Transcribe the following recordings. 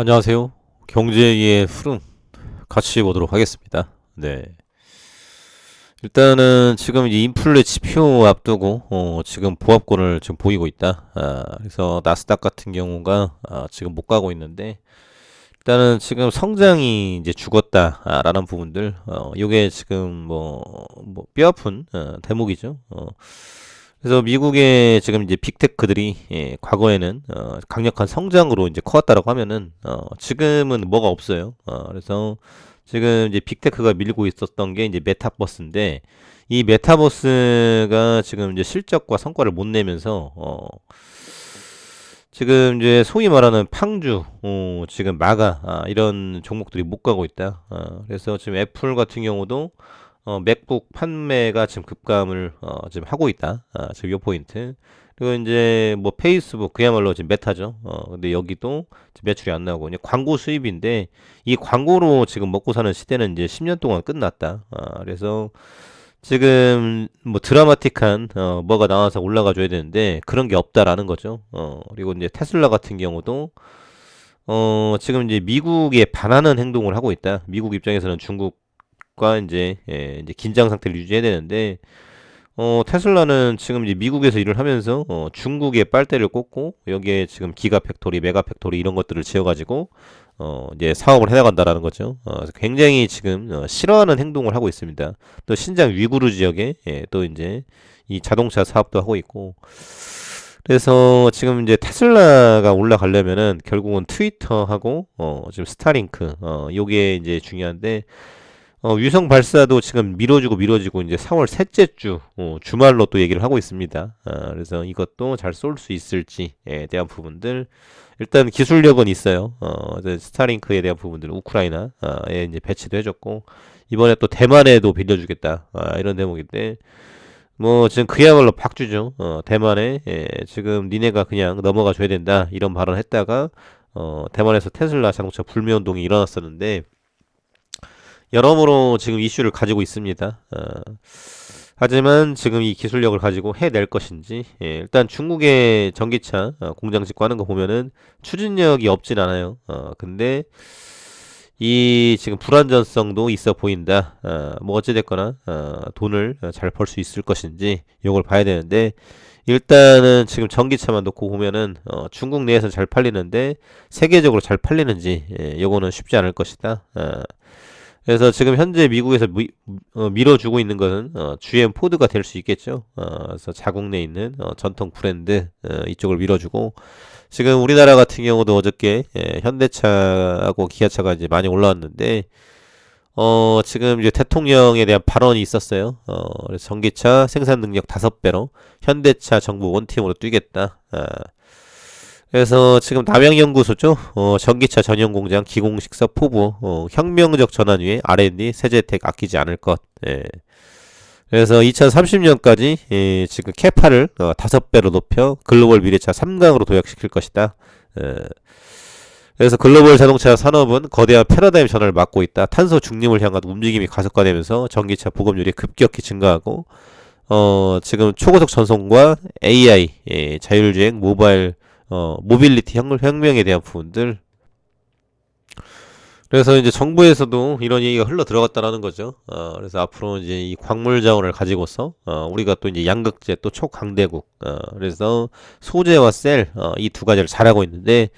안녕하세요. 경제의 흐름 같이 보도록 하겠습니다. 네. 일단은 지금 인플레 지표 앞두고 어, 지금 보합권을 지금 보이고 있다. 아, 그래서 나스닥 같은 경우가 아, 지금 못 가고 있는데 일단은 지금 성장이 이제 죽었다라는 부분들 어, 요게 지금 뭐, 뭐 뼈아픈 어, 대목이죠. 어, 그래서 미국의 지금 이제 빅테크들이 예, 과거에는 어, 강력한 성장으로 이제 커왔다라고 하면은 어, 지금은 뭐가 없어요. 어, 그래서 지금 이제 빅테크가 밀고 있었던 게 이제 메타버스인데 이 메타버스가 지금 이제 실적과 성과를 못 내면서 어, 지금 이제 소위 말하는 팡주, 어, 지금 마가 아, 이런 종목들이 못 가고 있다. 어, 그래서 지금 애플 같은 경우도 어, 맥북 판매가 지금 급감을 어, 지금 하고 있다. 아, 지금 요 포인트. 그리고 이제 뭐 페이스북 그야말로 지금 메타죠. 어, 근데 여기도 매출이 안 나오고 이제 광고 수입인데 이 광고로 지금 먹고 사는 시대는 이제 10년 동안 끝났다. 아, 그래서 지금 뭐 드라마틱한 어, 뭐가 나와서 올라가 줘야 되는데 그런 게 없다라는 거죠. 어, 그리고 이제 테슬라 같은 경우도 어, 지금 이제 미국에 반하는 행동을 하고 있다. 미국 입장에서는 중국 과 이제 예, 이제 긴장 상태를 유지해야 되는데 어, 테슬라는 지금 이제 미국에서 일을 하면서 어, 중국에 빨대를 꽂고 여기에 지금 기가 팩토리, 메가 팩토리 이런 것들을 지어가지고 어, 이제 사업을 해나간다라는 거죠. 어, 굉장히 지금 어, 싫어하는 행동을 하고 있습니다. 또 신장 위구르 지역에 예, 또 이제 이 자동차 사업도 하고 있고 그래서 지금 이제 테슬라가 올라가려면은 결국은 트위터하고 어, 지금 스타링크 어, 요게 이제 중요한데 어, 위성 발사도 지금 미뤄지고 미뤄지고 이제 4월 셋째 주 어, 주말로 또 얘기를 하고 있습니다. 아, 그래서 이것도 잘 쏠 수 있을지에 대한 부분들 일단 기술력은 있어요. 어, 스타링크에 대한 부분들 우크라이나에 이제 배치도 해줬고 이번에 또 대만에도 빌려주겠다 아, 이런 대목인데 뭐 지금 그야말로 박주죠. 어, 대만에 예, 지금 니네가 그냥 넘어가 줘야 된다 이런 발언 했다가 어, 대만에서 테슬라 자동차 불매 운동이 일어났었는데 여러모로 지금 이슈를 가지고 있습니다. 어, 하지만 지금 이 기술력을 가지고 해낼 것인지 예, 일단 중국의 전기차 어, 공장 짓고 하는 거 보면은 추진력이 없진 않아요. 어, 근데 이 지금 불안전성도 있어 보인다. 어, 뭐 어찌됐거나 어, 돈을 잘 벌 수 있을 것인지 이걸 봐야 되는데 일단은 지금 전기차만 놓고 보면은 어, 중국 내에서 잘 팔리는데 세계적으로 잘 팔리는지 예, 요거는 쉽지 않을 것이다. 어, 그래서 지금 현재 미국에서 미, 어, 밀어주고 있는 것은 어, GM 포드가 될 수 있겠죠. 어, 그래서 자국 내에 있는 어, 전통 브랜드 어, 이쪽을 밀어주고 지금 우리나라 같은 경우도 어저께 예, 현대차하고 기아차가 이제 많이 올라왔는데 어, 지금 이제 대통령에 대한 발언이 있었어요. 어, 그래서 전기차 생산 능력 다섯 배로 현대차 정부 원팀으로 뛰겠다. 아, 그래서 지금 남양연구소죠. 어, 전기차 전용 공장 기공식사 포부 어, 혁명적 전환 위에 R&D 세제택 아끼지 않을 것. 예. 그래서 2030년까지 예, 지금 캐파를 어, 다섯 배로 높여 글로벌 미래차 3강으로 도약시킬 것이다. 예. 그래서 글로벌 자동차 산업은 거대한 패러다임 전환을 맞고 있다. 탄소 중립을 향한 움직임이 가속화되면서 전기차 보급률이 급격히 증가하고 어, 지금 초고속 전송과 AI, 예, 자율주행, 모바일 어, 모빌리티 혁, 혁명 에 대한 부분들. 그래서 이제 정부에서도 이런 얘기가 흘러 들어갔다라는 거죠. 어, 그래서 앞으로 이제 이 광물 자원을 가지고서 어, 우리가 또 이제 양극재 또 초강대국. 어, 그래서 소재와 셀, 어, 이두 가지를 잘하고 있는데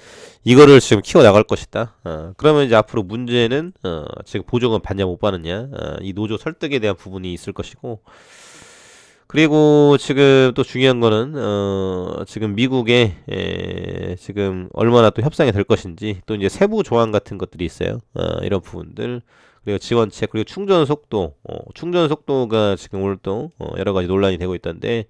이거를 지금 키워 나갈 것이다. 어, 그러면 이제 앞으로 문제는 어, 지금 보조금 받냐 못 받느냐, 어, 이 노조 설득에 대한 부분이 있을 것이고. 그리고 지금 또 중요한 거는 어 지금 미국에 에 지금 얼마나 또 협상이 될 것인지 또 이제 세부 조항 같은 것들이 있어요. 어 이런 부분들 그리고 지원책 그리고 충전 속도 어 충전 속도가 지금 오늘 또 어 여러 가지 논란이 되고 있던데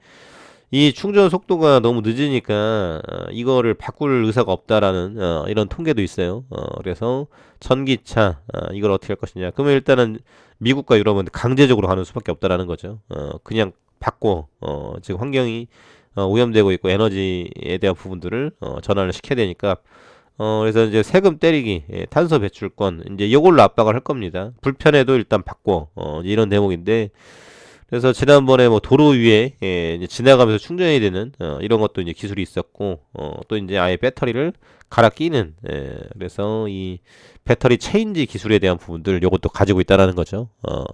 이 충전 속도가 너무 늦으니까 어 이거를 바꿀 의사가 없다라는 어 이런 통계도 있어요. 어 그래서 전기차 어 이걸 어떻게 할 것이냐. 그러면 일단은 미국과 유럽은 강제적으로 가는 수밖에 없다라는 거죠. 어 그냥 바꿔 어, 지금 환경이 어, 오염되고 있고 에너지에 대한 부분들을 어, 전환을 시켜야 되니까 어, 그래서 이제 세금 때리기, 예, 탄소 배출권 이제 이걸로 압박을 할 겁니다. 불편해도 일단 바꿔 어, 이런 대목인데 그래서 지난번에 뭐 도로 위에 예, 이제 지나가면서 충전이 되는 어, 이런 것도 이제 기술이 있었고 어, 또 이제 아예 배터리를 갈아 끼는 예, 그래서 이 배터리 체인지 기술에 대한 부분들 요것도 가지고 있다라는 거죠. 어,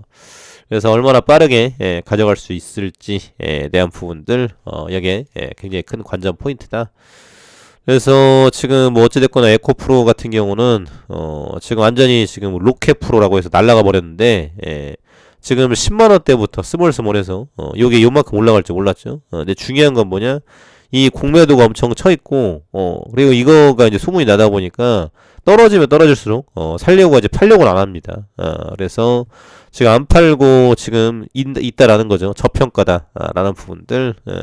그래서 얼마나 빠르게 예, 가져갈 수 있을지에 대한 부분들 어, 여기에 예, 굉장히 큰 관전 포인트다. 그래서 지금 뭐 어찌됐거나 에코 프로 같은 경우는 어 지금 완전히 지금 로켓 프로라고 해서 날라가 버렸는데 예 지금 10만 원대부터 스몰스몰해서 어 요게 요만큼 올라갈 줄 몰랐죠. 어 근데 중요한 건 뭐냐? 이 공매도가 엄청 쳐 있고 어 그리고 이거가 이제 소문이 나다 보니까 떨어지면 떨어질수록 어 살려고 이제 팔려고는 안 합니다. 어 그래서 지금 안 팔고 지금 있, 있다라는 거죠. 저평가다라는 부분들. 어,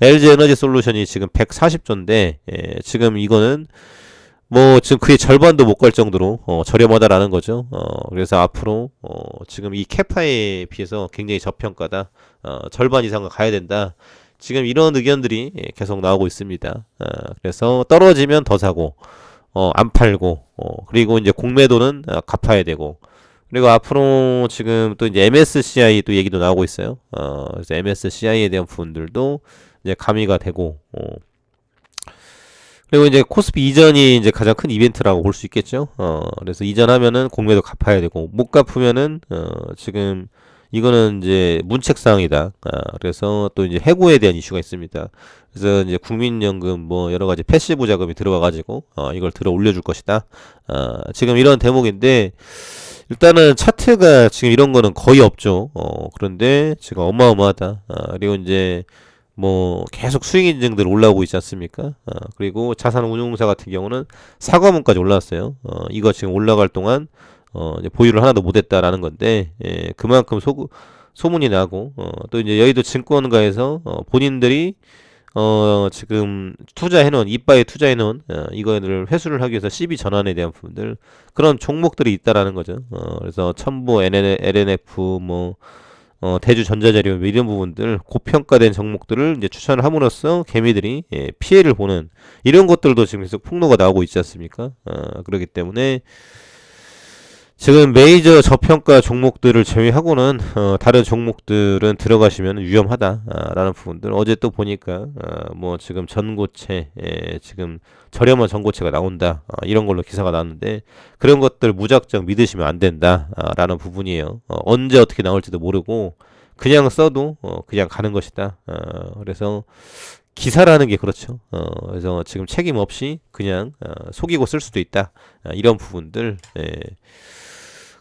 LG 에너지 솔루션이 지금 140조인데 예, 지금 이거는 뭐 지금 그의 절반도 못 갈 정도로 어, 저렴하다라는 거죠. 어, 그래서 앞으로 어, 지금 이 캐파에 비해서 굉장히 저평가다. 어, 절반 이상 가야 된다. 지금 이런 의견들이 예, 계속 나오고 있습니다. 어, 그래서 떨어지면 더 사고 어, 안 팔고 어, 그리고 이제 공매도는 어, 갚아야 되고 그리고 앞으로 지금 또 이제 MSCI 또 얘기도 나오고 있어요. 어, 그래서 MSCI에 대한 부분들도 이제 가미가 되고, 어. 그리고 이제 코스피 이전이 이제 가장 큰 이벤트라고 볼 수 있겠죠. 어, 그래서 이전하면은 공매도 갚아야 되고, 못 갚으면은, 어, 지금 이거는 이제 문책사항이다. 아, 그래서 또 이제 해고에 대한 이슈가 있습니다. 그래서 이제 국민연금 뭐 여러 가지 패시브 자금이 들어와 가지고, 어, 이걸 들어 올려줄 것이다. 어, 지금 이런 대목인데, 일단은 차트가 지금 이런 거는 거의 없죠. 어, 그런데 지금 어마어마하다. 아, 그리고 이제 뭐 계속 수익 인증들 올라오고 있지 않습니까? 아, 그리고 자산운용사 같은 경우는 사과문까지 올라왔어요. 어, 이거 지금 올라갈 동안 어, 보유를 하나도 못했다라는 건데 예, 그만큼 소, 소문이 나고 어, 또 이제 여의도 증권가에서 어, 본인들이 어, 지금 투자해놓은, 이빠에 투자해놓은, 어, 이거를 회수를 하기 위해서 CB 전환에 대한 부분들, 그런 종목들이 있다라는 거죠. 어, 그래서 첨보, NN, LNF, 뭐, 어, 대주 전자재료, 뭐 이런 부분들, 고평가된 종목들을 이제 추천을 함으로써 개미들이, 예, 피해를 보는, 이런 것들도 지금 계속 폭로가 나오고 있지 않습니까? 어, 그렇기 때문에, 지금 메이저 저평가 종목들을 제외하고는 어, 다른 종목들은 들어가시면 위험하다라는 부분들 어제 또 보니까 어, 뭐 지금 전고체 예, 지금 저렴한 전고체가 나온다 어, 이런 걸로 기사가 나왔는데 그런 것들 무작정 믿으시면 안 된다라는 부분이에요 어, 언제 어떻게 나올지도 모르고 그냥 써도 어, 그냥 가는 것이다 어, 그래서 기사라는 게 그렇죠. 어, 그래서 지금 책임 없이 그냥 어, 속이고 쓸 수도 있다. 어, 이런 부분들. 예.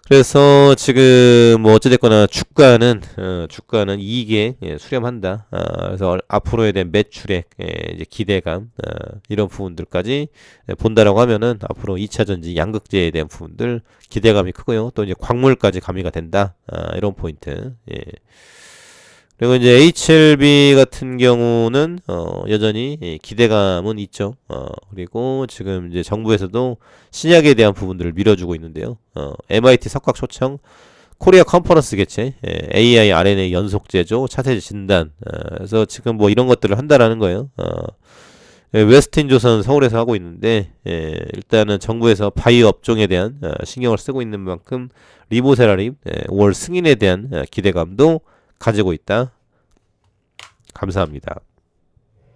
그래서 지금 뭐 어찌됐거나 주가는 어, 주가는 이익에 예, 수렴한다. 아, 그래서 얼- 앞으로에 대한 매출액 예, 이제 기대감 아, 이런 부분들까지 예, 본다라고 하면은 앞으로 2차 전지 양극재에 대한 부분들 기대감이 크고요. 또 이제 광물까지 가미가 된다. 아, 이런 포인트. 예. 그리고 이제 HLB 같은 경우는 어, 여전히 예, 기대감은 있죠. 어, 그리고 지금 이제 정부에서도 신약에 대한 부분들을 밀어주고 있는데요. 어, MIT 석학 초청, 코리아 컨퍼런스 개최, 예, AI RNA 연속 제조, 차세대 진단. 어, 그래서 지금 뭐 이런 것들을 한다라는 거예요. 어, 예, 웨스틴 조선 서울에서 하고 있는데 예, 일단은 정부에서 바이오 업종에 대한 어, 신경을 쓰고 있는 만큼 리보세라립 예, 5월 승인에 대한 어, 기대감도 가지고 있다. 감사합니다.